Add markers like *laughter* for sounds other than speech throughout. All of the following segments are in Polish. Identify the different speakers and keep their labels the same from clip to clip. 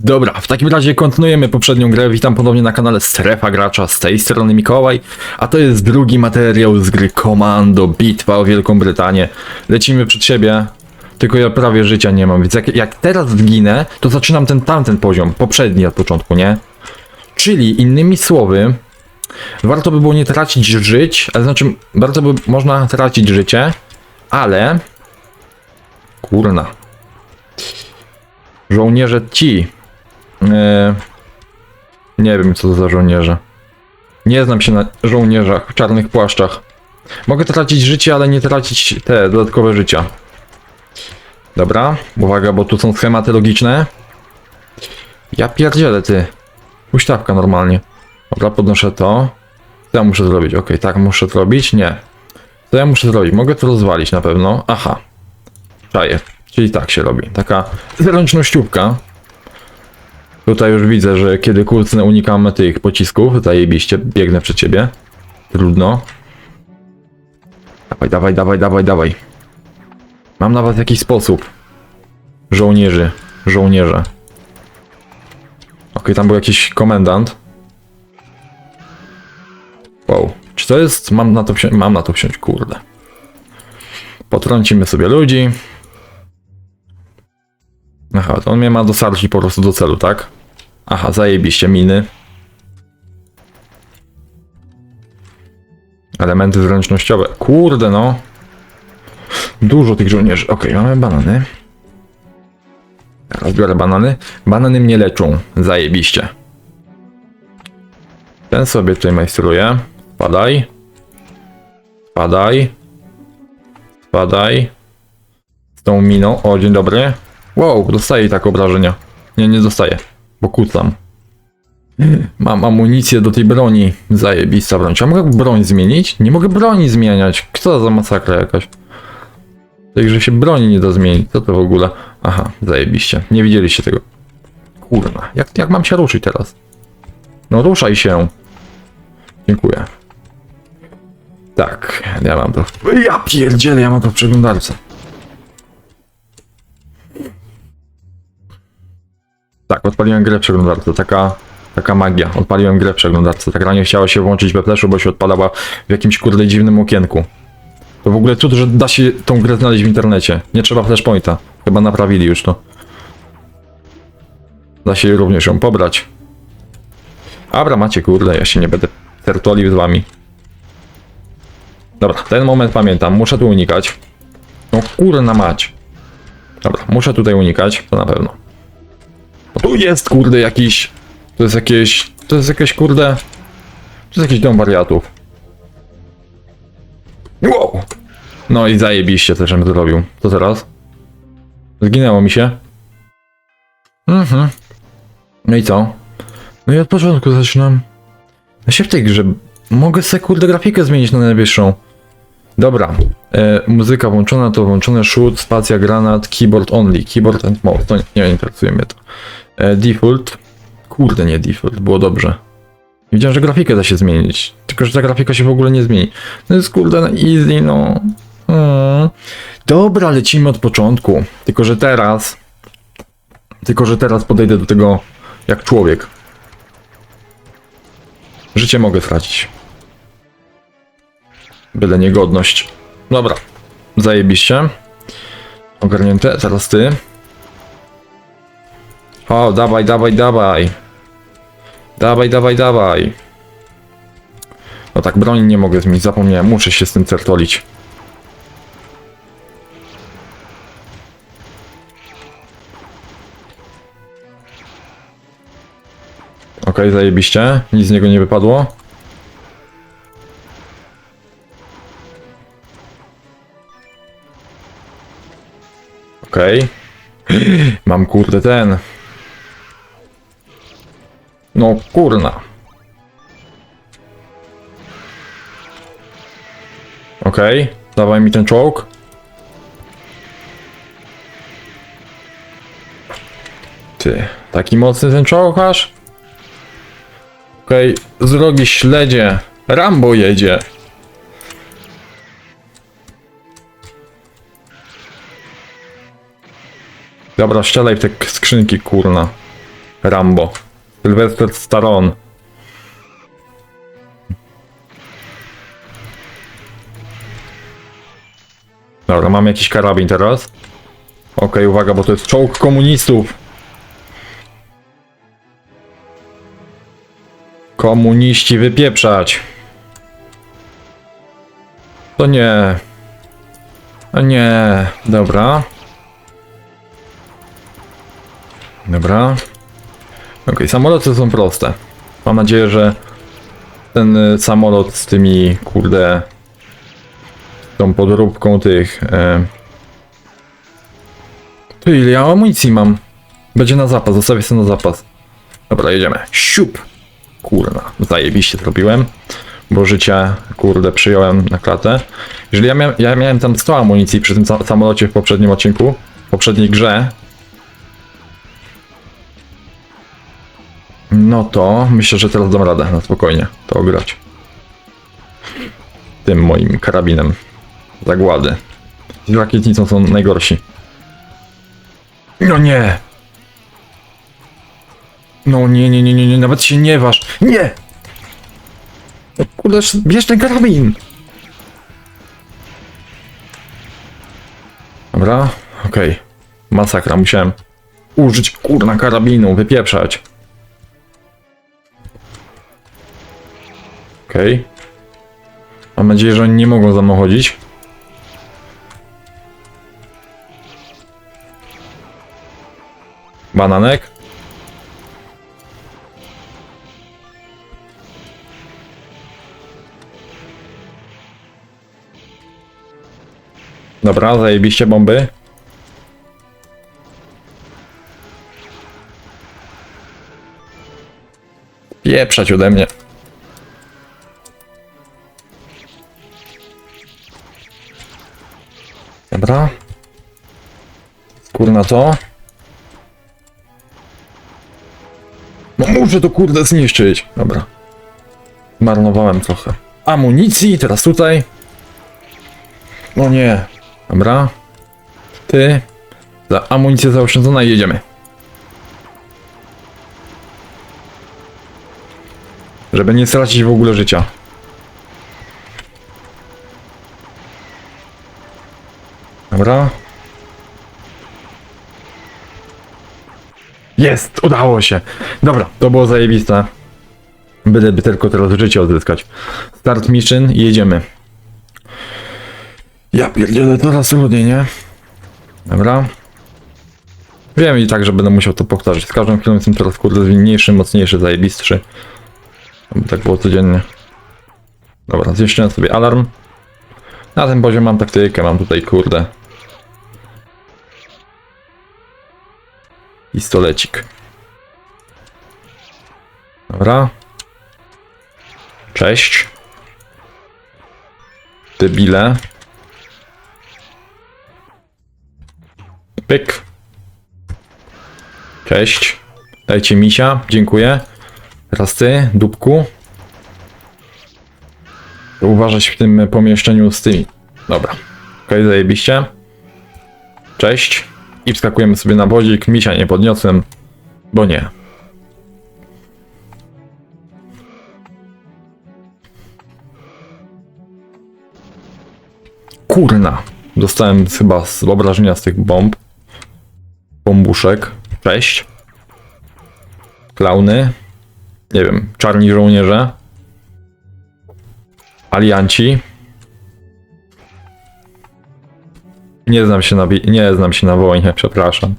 Speaker 1: Dobra, w takim razie kontynuujemy poprzednią grę. Witam ponownie na kanale Strefa Gracza, z tej strony Mikołaj, a to jest drugi materiał z gry Komando, bitwa o Wielką Brytanię. Lecimy przed siebie, tylko ja prawie życia nie mam, więc jak, jak teraz zginę, to zaczynam ten tamten poziom, poprzedni od początku, nie? Czyli innymi słowy, warto by było nie tracić żyć, ale znaczy, bardzo by można tracić życie, ale... Kurna. Żołnierze ci. E, nie wiem co to za żołnierze. Nie znam się na żołnierzach w czarnych płaszczach. Mogę tracić życie, ale nie tracić te dodatkowe życia. Dobra, uwaga, bo tu są schematy logiczne. Ja pierdzielę ty. Huśtawka normalnie. Dobra, podnoszę to. Co ja muszę zrobić? Okej, tak muszę zrobić? Nie. Co ja muszę zrobić? Mogę to rozwalić na pewno. Aha. Czaję. Czyli tak się robi. Taka zręcznościówka. Tutaj już widzę, że kiedy kulcnę unikam tych pocisków. Zajebiście, biegnę przed ciebie. Trudno. Dawaj, dawaj, dawaj, dawaj, dawaj. Mam na was jakiś sposób. Żołnierzy. Żołnierze. Okej, tam był jakiś komendant. Wow. Czy to jest... Mam na to wsiąść? Mam na to wsiąść, kurde. Potrącimy sobie ludzi. Aha, to on mnie ma dostarczyć po prostu do celu, tak? Aha, zajebiście, miny. Elementy zręcznościowe. Kurde no. Dużo tych żołnierzy. Okej, mamy banany. Teraz banany. Banany mnie leczą. Zajebiście. Ten sobie tutaj majstruje. Spadaj. Spadaj. Spadaj. Z tą miną. O, dzień dobry. Wow, dostaję tak obrażenia. Nie, nie dostaję, bo kucam. *laughs* Mam amunicję do tej broni. Zajebista broń. Czy ja mogę broń zmienić? Nie mogę broni zmieniać. Kto za masakra jakaś? Także się broni nie da zmienić. Co to w ogóle? Aha, zajebiście. Nie widzieliście tego. Kurna, jak, jak mam się ruszyć teraz? No ruszaj się. Dziękuję. Tak, ja mam to. Ja pierdzielę, ja mam to w przeglądarce. Tak, odpaliłem grę w przeglądarce, taka, taka magia. Odpaliłem grę w przeglądarce. Ta gra nie chciała się włączyć we flashu, bo się odpalała w jakimś kurde dziwnym okienku. To w ogóle cud, że da się tą grę znaleźć w internecie. Nie trzeba flashpointa. Chyba naprawili już to. Da się również ją pobrać. Abra macie kurde, ja się nie będę tertolił z wami. Dobra, ten moment pamiętam. Muszę tu unikać. No kurna mać. Dobra, muszę tutaj unikać, to na pewno. Tu jest kurde jakiś. To jest jakieś. To jest jakieś kurde. To jest jakiś dom wariatów. Wow! No i zajebiście też bym to zrobił. Co teraz? Zginęło mi się. Mhm. No i co? No i od początku zaczynam. Ja się w tej grze. Mogę sobie kurde grafikę zmienić na najwyższą. Dobra. E, muzyka włączona, to włączone shoot, spacja, granat, keyboard only. Keyboard and mouse. To nie, nie interesuje mnie to. E, default. Kurde, nie default, było dobrze. Widziałem, że grafikę da się zmienić. Tylko, że ta grafika się w ogóle nie zmieni. No jest kurde na easy, no. Mm. Dobra, lecimy od początku. Tylko, że teraz. Tylko, że teraz podejdę do tego jak człowiek. Życie mogę stracić. Byle niegodność. Dobra. Zajebiście. Ogarnięte. Teraz ty. O, dawaj, dawaj, dawaj. Dawaj, dawaj, dawaj. No tak, broni nie mogę zmienić, zapomniałem, muszę się z tym certolić. Okej, zajebiście. Nic z niego nie wypadło. Okej. Mam kurde ten. No kurna. Okej, dawaj mi ten czołg. Ty, taki mocny ten czołg aż? Okej, z drogi śledzie. Rambo jedzie. Dobra, ścielaj w te skrzynki, kurna. Rambo. Sylvester Stallone. Dobra, mam jakiś karabin teraz. Okej, uwaga, bo to jest czołg komunistów. Komuniści wypieprzać. To nie. A nie. Dobra. Dobra. Okej, samoloty są proste. Mam nadzieję, że ten y, samolot z tymi, kurde, tą podróbką tych. E... Ty, ile ja amunicji mam? Będzie na zapas, zostawię sobie na zapas. Dobra, jedziemy. Siup! Kurna, zajebiście zrobiłem. Bo życie, kurde, przyjąłem na klatę. Jeżeli ja, mia ja miałem tam 100 amunicji przy tym sa samolocie w poprzednim odcinku, w poprzedniej grze, no to myślę, że teraz dam radę na spokojnie to grać. Tym moim karabinem. Zagłady. Z rakietnicą są najgorsi. No nie! No nie, nie, nie, nie, nie, nawet się nie waż. Nie! Kurde, bierz ten karabin! Dobra, okej. Masakra, musiałem użyć kurna karabinu, wypieprzać. Okej. Mam nadzieję, że oni nie mogą za mną chodzić. Bananek. Dobra, zajebiście bomby. Pieprzać ode mnie. Dobra. Kurna to. No muszę to kurde zniszczyć. Dobra. Marnowałem trochę. Amunicji, teraz tutaj. No nie. Dobra. Ty. Za amunicję zaoszczędzona i jedziemy. Żeby nie stracić w ogóle życia. Dobra. Jest! Udało się! Dobra, to było zajebiste. Byleby tylko teraz życie odzyskać. Start mission i jedziemy. Ja pierdzielę teraz trudniej, nie? Dobra. Wiem i tak, że będę musiał to powtarzać. Z każdym chwilą jestem coraz kurde zwinniejszy, mocniejszy, zajebistszy. Aby tak było codziennie. Dobra, zwieszczyłem sobie alarm. Na tym poziomie mam taktykę, mam tutaj kurde. Pistolecik. Dobra. Cześć. Debile. Pyk. Cześć. Dajcie misia, dziękuję. Teraz ty, dupku. Uważać w tym pomieszczeniu z tymi. Dobra. Okej, zajebiście. Cześć. I wskakujemy sobie na wozik. Misia nie podniosłem, bo nie. Kurna. Dostałem chyba z obrażenia z tych bomb. Bombuszek. Cześć. Klauny. Nie wiem, czarni żołnierze. Alianci. Nie znam się na nie znam się na wojnie, przepraszam.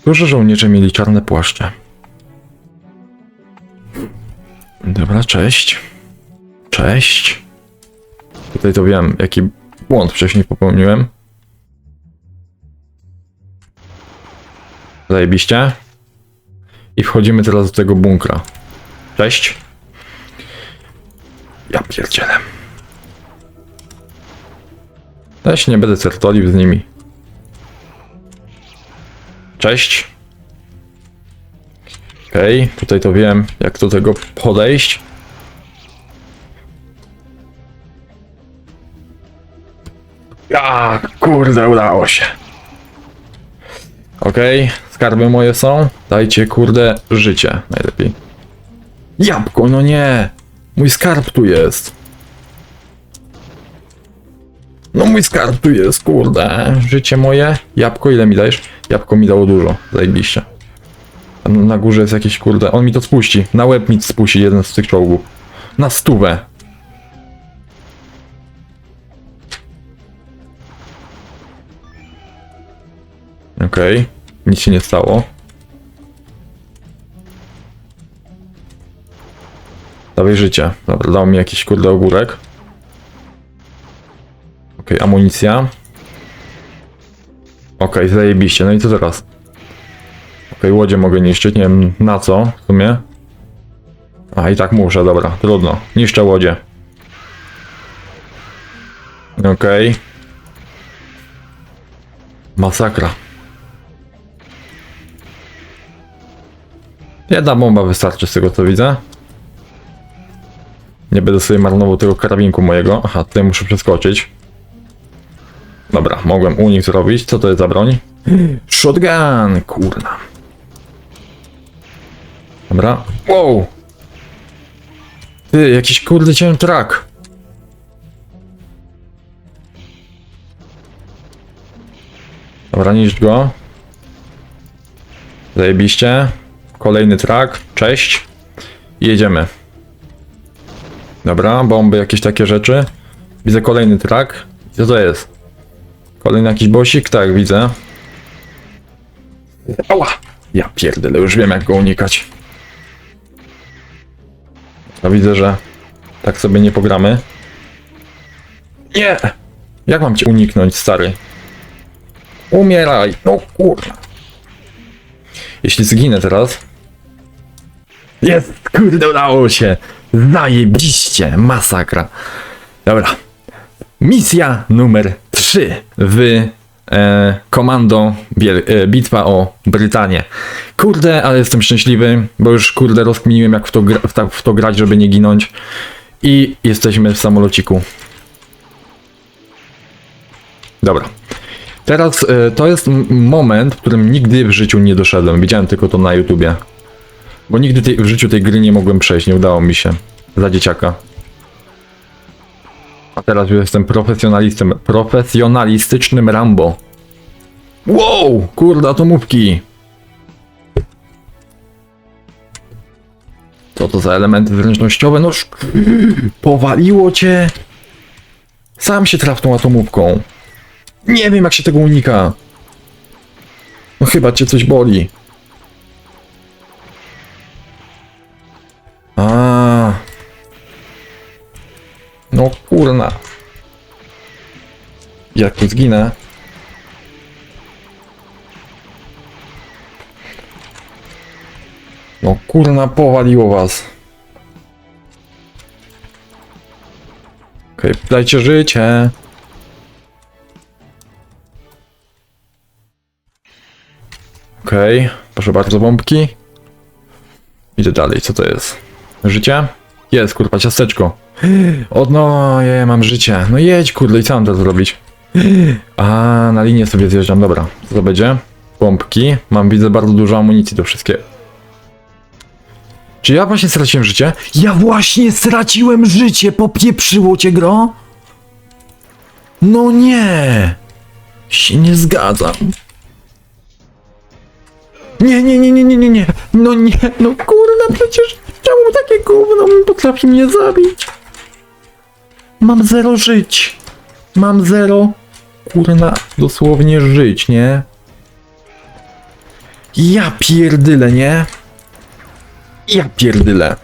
Speaker 1: Którzy żołnierze mieli czarne płaszcze? Dobra, cześć. Cześć. Tutaj to wiem, jaki błąd wcześniej popełniłem. Zajebiście. I wchodzimy teraz do tego bunkra. Cześć. Ja pierdzielę. Ja się nie będę certolił z nimi. Cześć. Okej, tutaj to wiem, jak do tego podejść. Ja, kurde, udało się. Okej, skarby moje są. Dajcie kurde życie najlepiej. Jabłko, no nie! Mój skarb tu jest. No mój skarb tu jest, kurde. Życie moje. Jabłko, ile mi dajesz? Jabłko mi dało dużo, zajebiście. Na górze jest jakiś kurde. On mi to spuści. Na łeb mi spuści jeden z tych czołgów. Na stówę. Okej. Nic się nie stało. Dawaj życie. Dobra, dał mi jakiś kurde ogórek. Okej, amunicja. Okej, zajebiście. No i co teraz? Okej, łodzie mogę niszczyć, nie wiem na co w sumie. A i tak muszę, dobra, trudno. Niszczę łodzie. Okej. Masakra. Jedna bomba wystarczy z tego co widzę. Nie będę sobie marnował tego karabinku mojego. Aha, tutaj muszę przeskoczyć. Dobra, mogłem unik zrobić. Co to jest za broń? Shotgun! Kurna. Dobra. Wow! Ty, jakiś kurde ciałem trak. Dobra, niszcz go. Zajebiście. Kolejny trak. Cześć. Jedziemy. Dobra, bomby, jakieś takie rzeczy. Widzę kolejny trak. Co to jest? Kolejny jakiś bosik? Tak, widzę. Ała! Ja pierdolę, już wiem jak go unikać. Ja widzę, że tak sobie nie pogramy. Nie! Jak mam cię uniknąć, stary? Umieraj! No kurwa. Jeśli zginę teraz... Jest! Kurde, udało się! Zajebiście! Masakra. Dobra. Misja numer 3 w e, Komando e, Bitwa o Brytanię. Kurde, ale jestem szczęśliwy, bo już kurde rozkminiłem jak w to, gra, w, ta, w to grać, żeby nie ginąć. I jesteśmy w samolociku. Dobra. Teraz e, to jest moment, w którym nigdy w życiu nie doszedłem. Widziałem tylko to na YouTubie. Bo nigdy tej, w życiu tej gry nie mogłem przejść, nie udało mi się. Za dzieciaka. A teraz już jestem profesjonalistem, profesjonalistycznym Rambo. Wow! Kurde, atomówki! Co to za elementy zręcznościowe? No powaliło cię! Sam się traf tą atomówką. Nie wiem jak się tego unika. No chyba cię coś boli. A. Jak tu zginę? No kurna, powaliło was. Okej, dajcie życie. Okej, proszę bardzo, bombki. Idę dalej, co to jest? Życie? Jest, kurwa, ciasteczko. O, no, je, mam życie. No jedź, kurde, i co mam teraz zrobić? A, na linię sobie zjeżdżam, dobra. Co to będzie? Pompki. Mam, widzę, bardzo dużo amunicji do wszystkiego. Czy ja właśnie straciłem życie? Ja właśnie straciłem życie! Popieprzyło cię, gro? No nie! Się nie zgadzam. Nie, nie, nie, nie, nie, nie, nie. No nie, no kurna, przecież czemu takie gówno potrafi mnie zabić? Mam zero żyć. Mam zero, kurna, dosłownie żyć, nie? Ja pierdyle, nie? Ja pierdyle.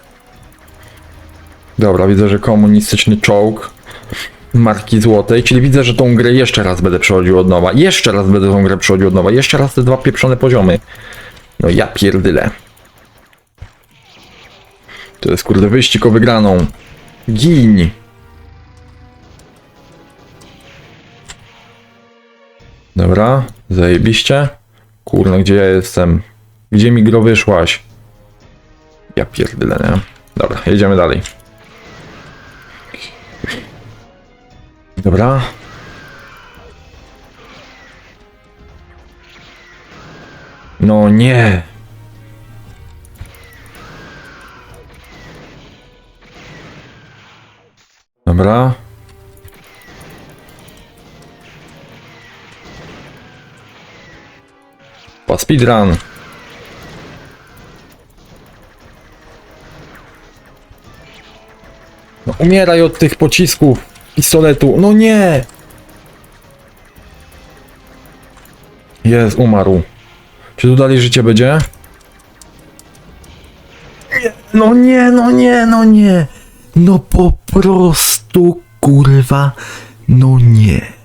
Speaker 1: Dobra, widzę, że komunistyczny czołg marki złotej, czyli widzę, że tą grę jeszcze raz będę przechodził od nowa. Jeszcze raz będę tą grę przechodził od nowa. Jeszcze raz te dwa pieprzone poziomy. No ja pierdyle. To jest kurde wyścig o wygraną. Gin. Dobra, zajebiście. Kurno, gdzie ja jestem? Gdzie mi gro wyszłaś? Ja pierdyle, nie? Dobra, jedziemy dalej. Dobra. No nie. Dobra. Pa speedrun. No, umieraj od tych pocisków pistoletu. No nie! Jest, umarł. Czy tu dalej życie będzie? No nie, no nie, no nie. No po prostu, kurwa, no nie.